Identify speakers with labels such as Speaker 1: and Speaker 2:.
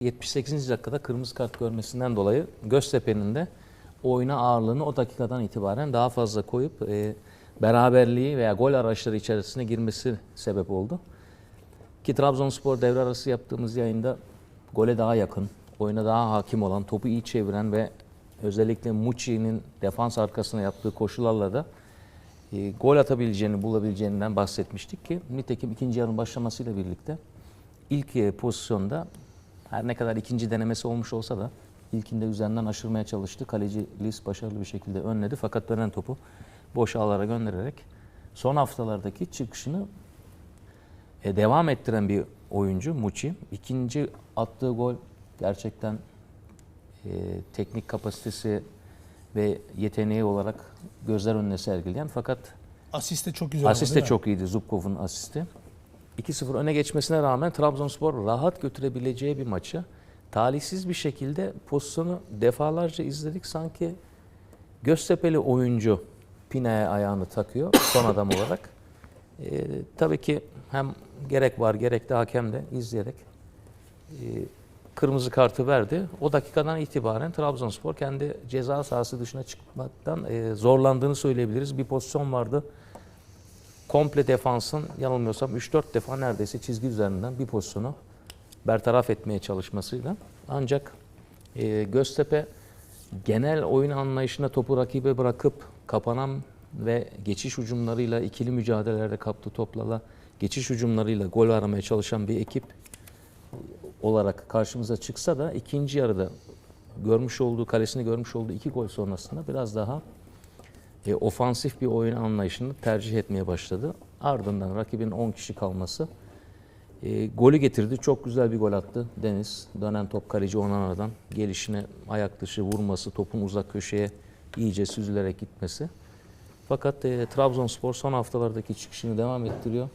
Speaker 1: 78. dakikada kırmızı kart görmesinden dolayı Göztepe'nin de oyuna ağırlığını o dakikadan itibaren daha fazla koyup e, beraberliği veya gol araçları içerisine girmesi sebep oldu. Ki Trabzonspor devre arası yaptığımız yayında gole daha yakın, oyuna daha hakim olan, topu iyi çeviren ve özellikle Mucci'nin defans arkasına yaptığı koşularla da e, gol atabileceğini, bulabileceğinden bahsetmiştik ki nitekim ikinci yarının başlamasıyla birlikte ilk e, pozisyonda her ne kadar ikinci denemesi olmuş olsa da ilkinde üzerinden aşırmaya çalıştı. Kaleci Lis başarılı bir şekilde önledi fakat dönen topu boş ağlara göndererek son haftalardaki çıkışını e, devam ettiren bir oyuncu Muçi. İkinci attığı gol gerçekten e, teknik kapasitesi ve yeteneği olarak gözler önüne sergileyen fakat
Speaker 2: Asist de çok güzel oldu,
Speaker 1: asist de
Speaker 2: değil mi?
Speaker 1: çok iyiydi Zubkov'un asisti. 2-0 öne geçmesine rağmen Trabzonspor rahat götürebileceği bir maçı talihsiz bir şekilde pozisyonu defalarca izledik. Sanki Göztepe'li oyuncu Pine'ye ayağını takıyor son adam olarak. Ee, tabii ki hem gerek var gerek de hakem de izleyerek e, kırmızı kartı verdi. O dakikadan itibaren Trabzonspor kendi ceza sahası dışına çıkmaktan e, zorlandığını söyleyebiliriz. Bir pozisyon vardı. Komple defansın yanılmıyorsam 3-4 defa neredeyse çizgi üzerinden bir pozisyonu bertaraf etmeye çalışmasıyla. Ancak e, Göztepe genel oyun anlayışına topu rakibe bırakıp kapanan ve geçiş hücumlarıyla ikili mücadelelerde kaptığı toplarla geçiş hücumlarıyla gol aramaya çalışan bir ekip olarak karşımıza çıksa da ikinci yarıda görmüş olduğu kalesini görmüş olduğu iki gol sonrasında biraz daha e, ofansif bir oyun anlayışını tercih etmeye başladı. Ardından rakibin 10 kişi kalması e, golü getirdi. Çok güzel bir gol attı Deniz. Dönen top kaleci Onana'dan gelişine ayak dışı vurması, topun uzak köşeye iyice süzülerek gitmesi. Fakat e, Trabzonspor son haftalardaki çıkışını devam ettiriyor.